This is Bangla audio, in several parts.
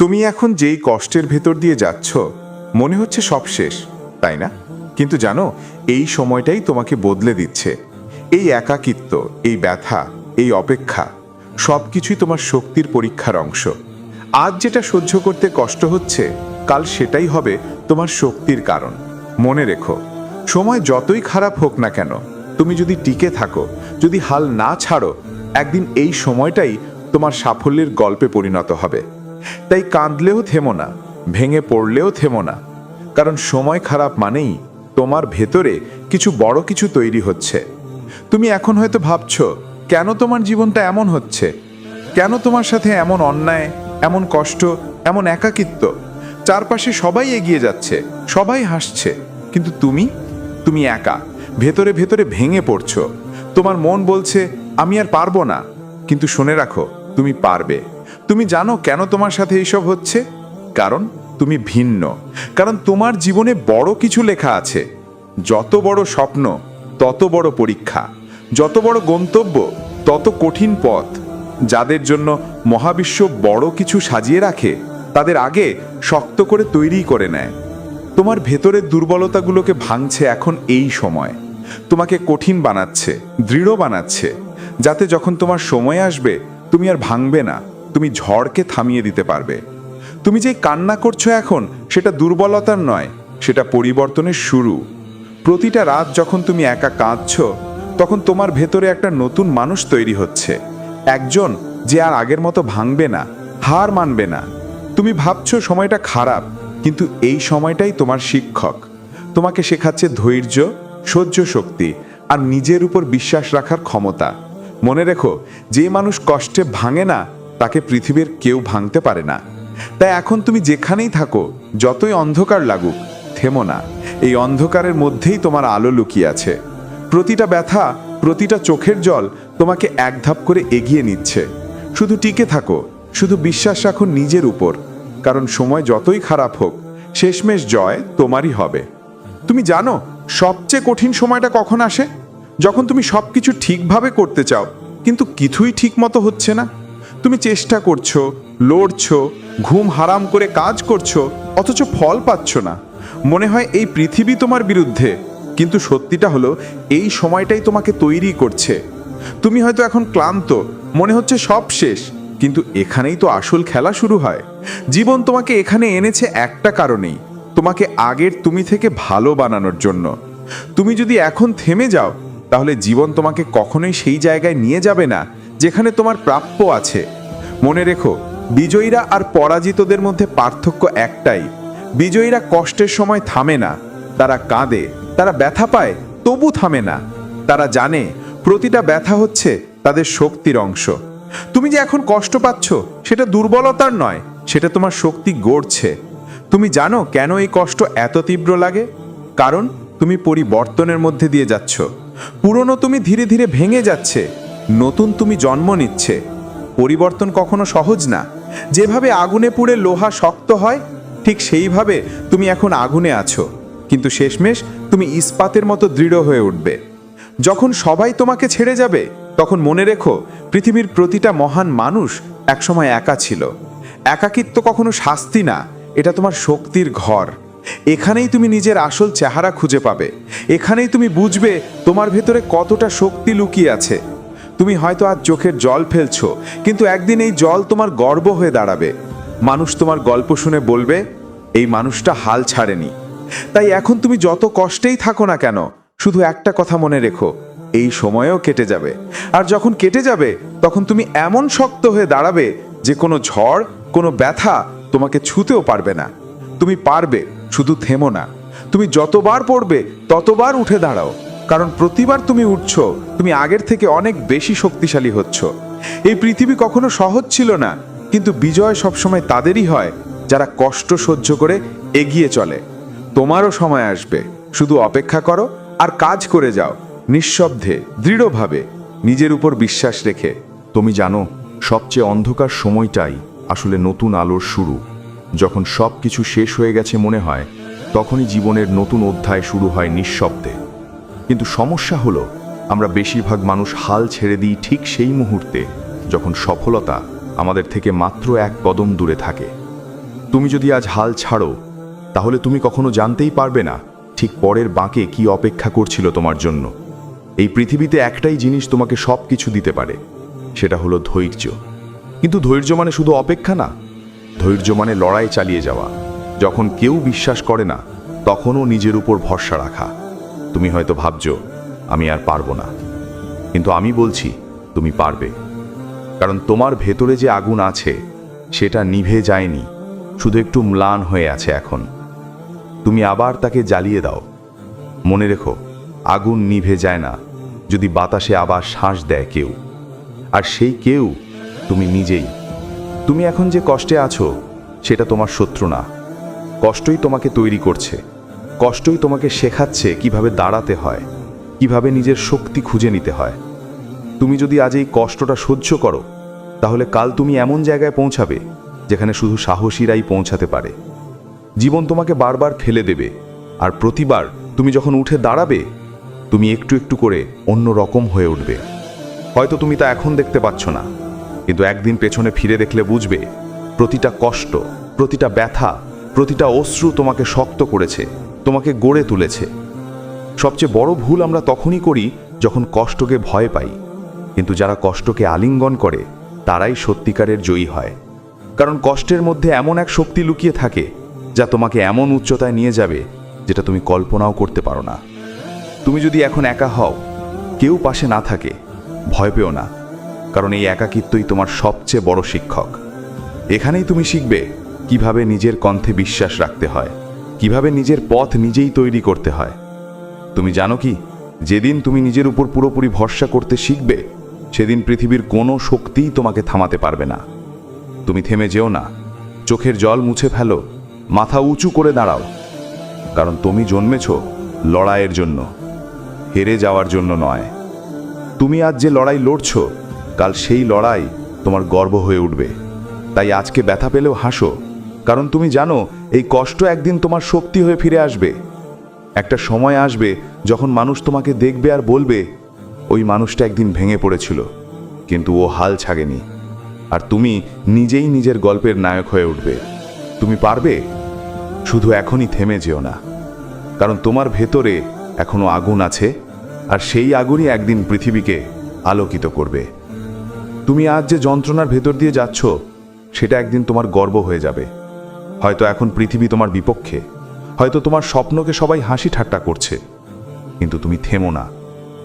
তুমি এখন যেই কষ্টের ভেতর দিয়ে যাচ্ছ, মনে হচ্ছে সব শেষ, তাই না? কিন্তু জানো, এই সময়টাই তোমাকে বদলে দিচ্ছে। এই একাকিত্ব, এই ব্যথা, এই অপেক্ষা সব কিছুই তোমার শক্তির পরীক্ষার অংশ। আজ যেটা সহ্য করতে কষ্ট হচ্ছে, কাল সেটাই হবে তোমার শক্তির কারণ। মনে রেখো, সময় যতই খারাপ হোক না কেন, তুমি যদি টিকে থাকো, যদি হাল না ছাড়ো, একদিন এই সময়টাই তোমার সাফল্যের গল্পে পরিণত হবে। তাই কাঁদলেও থেমো না, ভেঙে পড়লেও থেমো না। কারণ সময় খারাপ মানেই তোমার ভেতরে কিছু বড় কিছু তৈরি হচ্ছে। তুমি এখন হয়তো ভাবছ, কেন তোমার জীবনটা এমন হচ্ছে? কেন তোমার সাথে এমন অন্যায়, এমন কষ্ট, এমন একাকিত্ব? চারপাশে সবাই এগিয়ে যাচ্ছে, সবাই হাসছে। কিন্তু তুমি? তুমি একা, ভেতরে ভেতরে ভেঙে পড়ছো। তোমার মন বলছে, আমি আর পারব না। কিন্তু শুনে রাখো, তুমি পারবে। তুমি জানো কেন তোমার সাথে এইসব হচ্ছে? কারণ তুমি ভিন্ন। কারণ তোমার জীবনে বড় কিছু লেখা আছে। যত বড় স্বপ্ন, তত বড় পরীক্ষা। যত বড় গন্তব্য, তত কঠিন পথ। যাদের জন্য মহাবিশ্ব বড় কিছু সাজিয়ে রাখে, তাদের আগে শক্ত করে তৈরি করে নেয়। তোমার ভেতরের দুর্বলতাগুলোকে ভাঙছে এখন এই সময়। তোমাকে কঠিন বানাচ্ছে, দৃঢ় বানাচ্ছে। যাতে যখন তোমার সময় আসবে, তুমি আর ভাঙবে না। তুমি ঝড়কে থামিয়ে দিতে পারবে। তুমি যে কান্না করছ এখন, সেটা দুর্বলতার নয়, সেটা পরিবর্তনের শুরু। প্রতিটা রাত যখন তুমি একা কাঁদছ, তখন তোমার ভেতরে একটা নতুন মানুষ তৈরি হচ্ছে। একজন যে আর আগের মতো ভাঙবে না, হার মানবে না। তুমি ভাবছ সময়টা খারাপ, কিন্তু এই সময়টাই তোমার শিক্ষক। তোমাকে শেখাচ্ছে ধৈর্য, সহ্য শক্তি আর নিজের উপর বিশ্বাস রাখার ক্ষমতা। মনে রেখো, যে মানুষ কষ্টে ভাঙে না তাকে পৃথিবীর কেউ ভাঙতে পারে না। তাই এখন তুমি যেখানেই থাকো, যতই অন্ধকার লাগুক, থেমো না। এই অন্ধকারের মধ্যেই তোমার আলো লুকিয়ে আছে। প্রতিটা ব্যথা, প্রতিটা চোখের জল তোমাকে এক ধাপ করে এগিয়ে নিচ্ছে। শুধু টিকে থাকো, শুধু বিশ্বাস রাখো নিজের উপর। কারণ সময় যতই খারাপ হোক, শেষমেশ জয় তোমারই হবে। তুমি জানো, সবচেয়ে কঠিন সময়টা কখন আসে? যখন তুমি সব কিছু ঠিকভাবে করতে চাও, কিন্তু কিছুই ঠিক মতো হচ্ছে না। তুমি চেষ্টা করছ, লড়ছো, ঘুম হারাম করে কাজ করছ, অথচ ফল পাচ্ছ না। মনে হয় এই পৃথিবী তোমার বিরুদ্ধে, কিন্তু সত্যিটা হলো এই সময়টাই তোমাকে তৈরি করছে। তুমি হয়তো এখন ক্লান্ত, মনে হচ্ছে সব শেষ, কিন্তু এখানেই তো আসল খেলা শুরু হয়। জীবন তোমাকে এখানে এনেছে একটা কারণেই, তোমাকে আগের তুমি থেকে ভালো বানানোর জন্য। তুমি যদি এখন থেমে যাও, তাহলে জীবন তোমাকে কখনোই সেই জায়গায় নিয়ে যাবে না যেখানে তোমার প্রাপ্য আছে। মনে রেখো, বিজয়ীরা আর পরাজিতদের মধ্যে পার্থক্য একটাই। বিজয়ীরা কষ্টের সময় থামে না। তারা কাঁদে, তারা ব্যথা পায়, তবু থামে না। তারা জানে, প্রতিটা ব্যথা হচ্ছে তাদের শক্তির অংশ। তুমি যে এখন কষ্ট পাচ্ছ, সেটা দুর্বলতার নয়, সেটা তোমার শক্তি গড়ছে। তুমি জানো কেন এই কষ্ট এত তীব্র লাগে? কারণ তুমি পরিবর্তনের মধ্যে দিয়ে যাচ্ছ। পুরনো তুমি ধীরে ধীরে ভেঙে যাচ্ছে। নতুন তুমি জন্ম নিচ্ছে। পরিবর্তন কখনো সহজ না। যেভাবে আগুনে পুড়ে লোহা শক্ত হয়, ঠিক সেইভাবে তুমি এখন আগুনে আছো। কিন্তু শেষমেশ তুমি ইস্পাতের মতো দৃঢ় হয়ে উঠবে। যখন সবাই তোমাকে ছেড়ে যাবে, তখন মনে রেখো, পৃথিবীর প্রতিটা মহান মানুষ একসময় একা ছিল। একাকিত্ব কখনো শাস্তি না, এটা তোমার শক্তির ঘর। এখানেই তুমি নিজের আসল চেহারা খুঁজে পাবে। এখানেই তুমি বুঝবে তোমার ভেতরে কতটা শক্তি লুকিয়ে আছে। তুমি হয়তো আজ চোখের জল ফেলছো, কিন্তু একদিন এই জল তোমার গর্ব হয়ে দাঁড়াবে। মানুষ তোমার গল্প শুনে বলবে, এই মানুষটা হাল ছাড়েনি। তাই এখন তুমি যত কষ্টেই থাকো না কেন, শুধু একটা কথা মনে রেখো, এই সময়েও কেটে যাবে। আর যখন কেটে যাবে, তখন তুমি এমন শক্ত হয়ে দাঁড়াবে যে কোনো ঝড়, কোনো ব্যথা তোমাকে ছুতেও পারবে না। তুমি পারবে, শুধু থেমো না। তুমি যতবার পড়বে, ততবার উঠে দাঁড়াও। কারণ প্রতিবার তুমি উঠছো, তুমি আগের থেকে অনেক বেশি শক্তিশালী হচ্ছ। এই পৃথিবী কখনো সহজ ছিল না, কিন্তু বিজয় সবসময় তাদেরই হয়, যারা কষ্ট সহ্য করে এগিয়ে চলে। তোমারও সময় আসবে, শুধু অপেক্ষা করো আর কাজ করে যাও, নিঃশব্দে, দৃঢ়ভাবে, নিজের উপর বিশ্বাস রেখে। তুমি জানো, সবচেয়ে অন্ধকার সময়টাই আসলে নতুন আলোর শুরু। যখন সব কিছু শেষ হয়ে গেছে মনে হয়, তখনই জীবনের নতুন অধ্যায় শুরু হয় নিঃশব্দে। কিন্তু সমস্যা হলো, আমরা বেশিরভাগ মানুষ হাল ছেড়ে দিই ঠিক সেই মুহূর্তে, যখন সফলতা আমাদের থেকে মাত্র এক কদম দূরে থাকে। তুমি যদি আজ হাল ছাড়ো, তাহলে তুমি কখনো জানতেই পারবে না ঠিক পরের বাঁকে কি অপেক্ষা করছিল তোমার জন্য। এই পৃথিবীতে একটাই জিনিস তোমাকে সব কিছু দিতে পারে, সেটা হলো ধৈর্য। কিন্তু ধৈর্য মানে শুধু অপেক্ষা না, ধৈর্য মানে লড়াই চালিয়ে যাওয়া। যখন কেউ বিশ্বাস করে না, তখনও নিজের উপর ভরসা রাখা। তুমি হয়তো ভাবছ, আমি আর পারব না। কিন্তু আমি বলছি, তুমি পারবে। কারণ তোমার ভেতরে যে আগুন আছে, সেটা নিভে যায়নি, শুধু একটু ম্লান হয়ে আছে এখন। তুমি আবার তাকে জ্বালিয়ে দাও। মনে রেখো, আগুন নিভে যায় না, যদি বাতাসে আবার শ্বাস দেয় কেউ। আর সেই কেউ তুমি নিজেই। তুমি এখন যে কষ্টে আছো, সেটা তোমার শত্রু না। কষ্টই তোমাকে তৈরি করছে। কষ্টই তোমাকে শেখাচ্ছে কীভাবে দাঁড়াতে হয়, কীভাবে নিজের শক্তি খুঁজে নিতে হয়। তুমি যদি আজ এই কষ্টটা সহ্য করো, তাহলে কাল তুমি এমন জায়গায় পৌঁছাবে যেখানে শুধু সাহসীরাই পৌঁছাতে পারে। জীবন তোমাকে বারবার ফেলে দেবে আর প্রতিবার তুমি যখন উঠে দাঁড়াবে, তুমি একটু একটু করে অন্য রকম হয়ে উঠবে। হয়তো তুমি তা এখন দেখতে পাচ্ছ না, কিন্তু একদিন পেছনে ফিরে দেখলে বুঝবে, প্রতিটা কষ্ট, প্রতিটা ব্যথা, প্রতিটা অশ্রু তোমাকে শক্ত করেছে। তোমাকে গড়ে তুলেছে। সবচেয়ে বড় ভুল আমরা তখনই করি যখন কষ্টকে ভয় পাই। কিন্তু যারা কষ্টকে আলিঙ্গন করে, তারাই সত্যিকারের জয়ী হয়। কারণ কষ্টের মধ্যে এমন এক শক্তি লুকিয়ে থাকে, যা তোমাকে এমন উচ্চতায় নিয়ে যাবে যেটা তুমি কল্পনাও করতে পারো না। তুমি যদি এখন একা হও, কেউ পাশে না থাকে, ভয় পেও না, কারণ এই একাকিত্বই তোমার সবচেয়ে বড় শিক্ষক। এখানেই তুমি শিখবে কীভাবে নিজের কণ্ঠে বিশ্বাস রাখতে হয়। কীভাবে নিজের পথ নিজেই তৈরি করতে হয়? তুমি জানো কি? যেদিন তুমি নিজের উপর পুরোপুরি ভরসা করতে শিখবে, সেদিন পৃথিবীর কোনো শক্তিই তোমাকে থামাতে পারবে না। তুমি থেমে যেও না। চোখের জল মুছে ফেলো। মাথা উঁচু করে দাঁড়াও। কারণ তুমি জন্মেছ লড়াইয়ের জন্য, হেরে যাওয়ার জন্য নয়। তুমি আজ যে লড়াই লড়ছ, কাল সেই লড়াই তোমার গর্ব হয়ে উঠবে। তাই আজকে ব্যথা পেলেও হাসো। কারণ তুমি জানো, এই কষ্ট একদিন তোমার শক্তি হয়ে ফিরে আসবে। একটা সময় আসবে যখন মানুষ তোমাকে দেখবে আর বলবে, ওই মানুষটা একদিন ভেঙে পড়েছিল, কিন্তু ও হাল ছাগেনি আর তুমি নিজেই নিজের গল্পের নায়ক হয়ে উঠবে। তুমি পারবে? শুধু এখনই থেমে যেও না। কারণ তোমার ভেতরে এখনও আগুন আছে, আর সেই আগুনই একদিন পৃথিবীকে আলোকিত করবে। তুমি আজ যে যন্ত্রণার ভেতর দিয়ে যাচ্ছ, সেটা একদিন তোমার গর্ব হয়ে যাবে। হয়তো এখন পৃথিবী তোমার বিপক্ষে। হয়তো তোমার স্বপ্নকে সবাই হাসি ঠাট্টা করছে। কিন্তু তুমি থেমো না।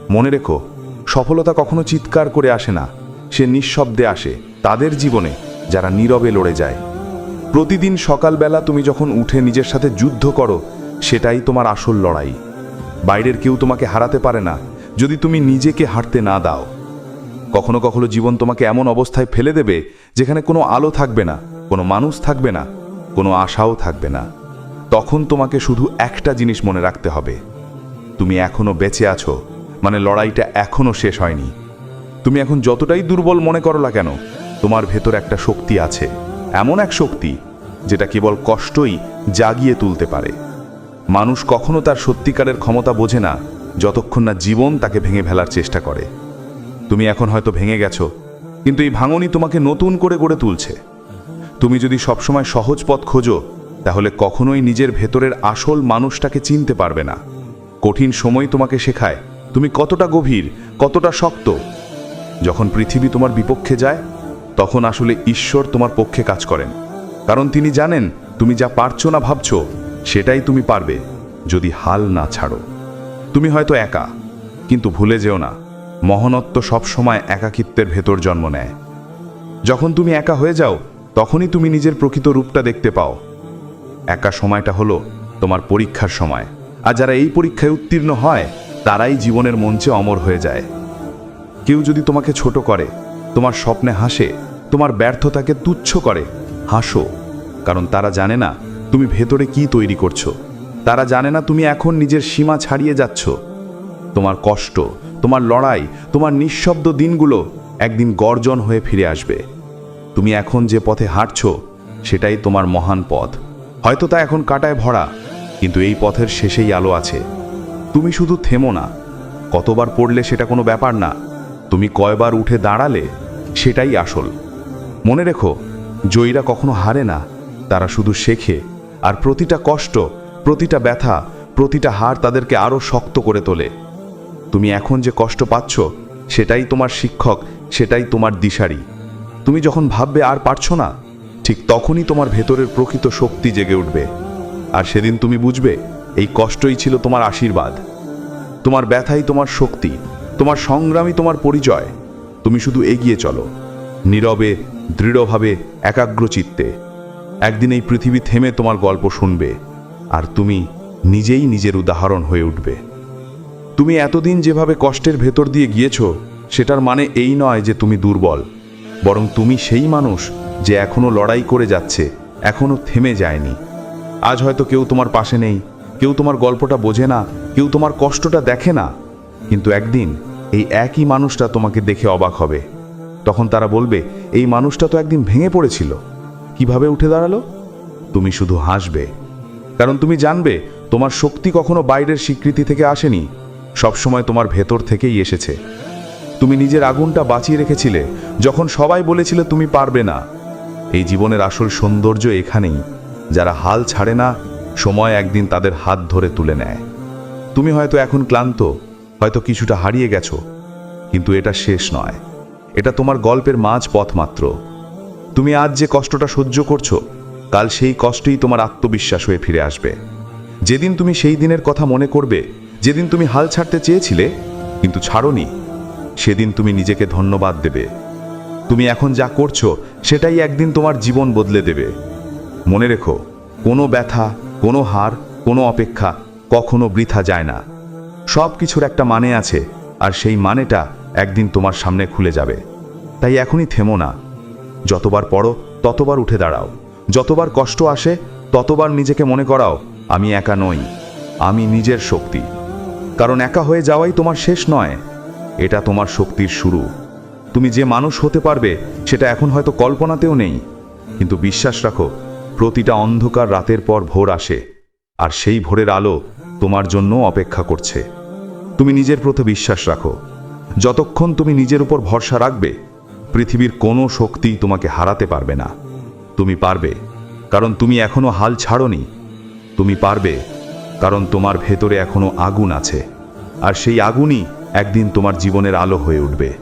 মনে রেখো, সফলতা কখনো চিৎকার করে আসে না। সে নিঃশব্দে আসে তাদের জীবনে যারা নীরবে লড়ে যায়। প্রতিদিন সকালবেলা তুমি যখন উঠে নিজের সাথে যুদ্ধ করো, সেটাই তোমার আসল লড়াই। বাইরের কেউ তোমাকে হারাতে পারে না, যদি তুমি নিজেকে হারতে না দাও। কখনো কখনো জীবন তোমাকে এমন অবস্থায় ফেলে দেবে, যেখানে কোনো আলো থাকবে না, কোনো মানুষ থাকবে না। কোনো আশাও থাকবে না। তখন তোমাকে শুধু একটা জিনিস মনে রাখতে হবে। তুমি এখনও বেঁচে আছো মানে লড়াইটা এখনও শেষ হয়নি। তুমি এখন যতটাই দুর্বল মনে করো না কেন, তোমার ভেতর একটা শক্তি আছে, এমন এক শক্তি, যেটা কেবল কষ্টই জাগিয়ে তুলতে পারে। মানুষ কখনো তার সত্যিকারের ক্ষমতা বোঝে না, যতক্ষণ না জীবন তাকে ভেঙে ফেলার চেষ্টা করে। তুমি এখন হয়তো ভেঙে গেছো, কিন্তু এই ভাঙনই তোমাকে নতুন করে গড়ে তুলছে। তুমি যদি সবসময় সহজ পথ খোঁজো, তাহলে কখনোই নিজের ভেতরের আসল মানুষটাকে চিনতে পারবে না। কঠিন সময় তোমাকে শেখায়, তুমি কতটা গভীর, কতটা শক্ত। যখন পৃথিবী তোমার বিপক্ষে যায়, তখন আসলে ঈশ্বর তোমার পক্ষে কাজ করেন। কারণ তিনি জানেন, তুমি যা পারছ না ভাবছ, সেটাই তুমি পারবে, যদি হাল না ছাড়ো। তুমি হয়তো একা, কিন্তু ভুলে যেও না, মহনত্ব সবসময় একাকিত্বের ভেতর জন্ম নেয়। যখন তুমি একা হয়ে যাও তখনই তুমি নিজের প্রকৃত রূপটা দেখতে পাও। একা সময়টা হলো তোমার পরীক্ষার সময়। আর যারা এই পরীক্ষায় উত্তীর্ণ হয়, তারাই জীবনের মঞ্চে অমর হয়ে যায়। কেউ যদি তোমাকে ছোট করে, তোমার স্বপ্নে হাসে, তোমার ব্যর্থতাকে তুচ্ছ করে, হাসো। কারণ তারা জানে না তুমি ভেতরে কি তৈরি করছ। তারা জানে না তুমি এখন নিজের সীমা ছাড়িয়ে যাচ্ছ। তোমার কষ্ট, তোমার লড়াই, তোমার নিঃশব্দ দিনগুলো একদিন গর্জন হয়ে ফিরে আসবে। তুমি এখন যে পথে হাঁটছো, সেটাই তোমার মহান পথ। হয়তো তা এখন কাটায় ভরা, কিন্তু এই পথের শেষেই আলো আছে। তুমি শুধু থেমো না। কতবার পড়লে সেটা কোনো ব্যাপার না। তুমি কয়বার উঠে দাঁড়ালে, সেটাই আসল। মনে রেখো, জয়ীরা কখনো হারে না। তারা শুধু শেখে, আর প্রতিটা কষ্ট, প্রতিটা ব্যথা, প্রতিটা হার তাদেরকে আরও শক্ত করে তোলে। তুমি এখন যে কষ্ট পাচ্ছ, সেটাই তোমার শিক্ষক, সেটাই তোমার দিশারি। তুমি যখন ভাববে আর পারছ না, ঠিক তখনই তোমার ভেতরের প্রকৃত শক্তি জেগে উঠবে। আর সেদিন তুমি বুঝবে, এই কষ্টই ছিল তোমার আশীর্বাদ। তোমার ব্যথাই তোমার শক্তি, তোমার সংগ্রামই তোমার পরিচয়। তুমি শুধু এগিয়ে চলো, নীরবে, দৃঢ়ভাবে একাগ্র চিত্তে একদিন এই পৃথিবী থেমে তোমার গল্প শুনবে, আর তুমি নিজেই নিজের উদাহরণ হয়ে উঠবে। তুমি এতদিন যেভাবে কষ্টের ভেতর দিয়ে গিয়েছো, সেটার মানে এই নয় যে তুমি দুর্বল। বরং তুমি সেই মানুষ যে এখনও লড়াই করে যাচ্ছে, এখনও থেমে যায়নি। আজ হয়তো কেউ তোমার পাশে নেই, কেউ তোমার গল্পটা বোঝে না, কেউ তোমার কষ্টটা দেখে না। কিন্তু একদিন এই একই মানুষটা তোমাকে দেখে অবাক হবে। তখন তারা বলবে, এই মানুষটা তো একদিন ভেঙে পড়েছিল। কীভাবে উঠে দাঁড়াল? তুমি শুধু হাসবে। কারণ তুমি জানবে, তোমার শক্তি কখনো বাইরের স্বীকৃতি থেকে আসেনি। সবসময় তোমার ভেতর থেকেই এসেছে। তুমি নিজের আগুনটা বাঁচিয়ে রেখেছিলে, যখন সবাই বলেছিল তুমি পারবে না। এই জীবনের আসল সৌন্দর্য এখানেই, যারা হাল ছাড়ে না, সময় একদিন তাদের হাত ধরে তুলে নেয়। তুমি হয়তো এখন ক্লান্ত, হয়তো কিছুটা হারিয়ে গেছো, কিন্তু এটা শেষ নয়। এটা তোমার গল্পের মাঝ পথ মাত্র তুমি আজ যে কষ্টটা সহ্য করছ, কাল সেই কষ্টই তোমার আত্মবিশ্বাস হয়ে ফিরে আসবে। যেদিন তুমি সেই দিনের কথা মনে করবে, যেদিন তুমি হাল ছাড়তে চেয়েছিলে, কিন্তু ছাড়নি। সেদিন তুমি নিজেকে ধন্যবাদ দেবে। তুমি এখন যা করছ, সেটাই একদিন তোমার জীবন বদলে দেবে। মনে রেখো, কোনো ব্যথা, কোনো হার, কোনো অপেক্ষা কখনো বৃথা যায় না। সব কিছুর একটা মানে আছে, আর সেই মানেটা একদিন তোমার সামনে খুলে যাবে। তাই এখনই থেমো না। যতবার পড়ো, ততবার উঠে দাঁড়াও। যতবার কষ্ট আসে, ততবার নিজেকে মনে করাও, আমি একা নই, আমি নিজের শক্তি। কারণ একা হয়ে যাওয়াই তোমার শেষ নয়। এটা তোমার শক্তির শুরু। তুমি যে মানুষ হতে পারবে, সেটা এখন হয়তো কল্পনাতেও নেই। কিন্তু বিশ্বাস রাখো, প্রতিটা অন্ধকার রাতের পর ভোর আসে, আর সেই ভোরের আলো তোমার জন্য অপেক্ষা করছে। তুমি নিজের প্রতি বিশ্বাস রাখো। যতক্ষণ তুমি নিজের উপর ভরসা রাখবে, পৃথিবীর কোনো শক্তি তোমাকে হারাতে পারবে না। তুমি পারবে, কারণ তুমি এখনও হাল ছাড়নি। তুমি পারবে, কারণ তোমার ভেতরে এখনও আগুন আছে। আর সেই আগুনই একদিন তোমার জীবনের আলো হয়ে উঠবে।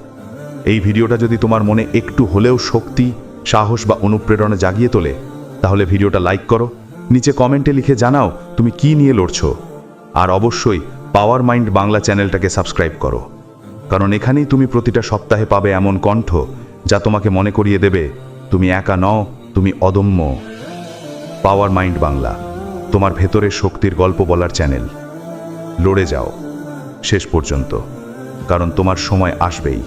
এই ভিডিওটা যদি তোমার মনে একটু হলেও শক্তি, সাহস বা অনুপ্রেরণা জাগিয়ে তোলে, তাহলে ভিডিওটা লাইক করো, নিচে কমেন্টে লিখে জানাও তুমি কি নিয়ে লড়ছো। আর অবশ্যই পাওয়ার মাইন্ড বাংলা চ্যানেলটাকে সাবস্ক্রাইব করো। কারণ এখানেই তুমি প্রতিটা সপ্তাহে পাবে এমন কণ্ঠ যা তোমাকে মনে করিয়ে দেবে, তুমি একা নও, তুমি অদম্য। পাওয়ার মাইন্ড বাংলা, তোমার ভেতরের শক্তির গল্প বলার চ্যানেল। লড়ে যাও। শেষ পর্যন্ত। কারণ তোমার সময় আসবেই।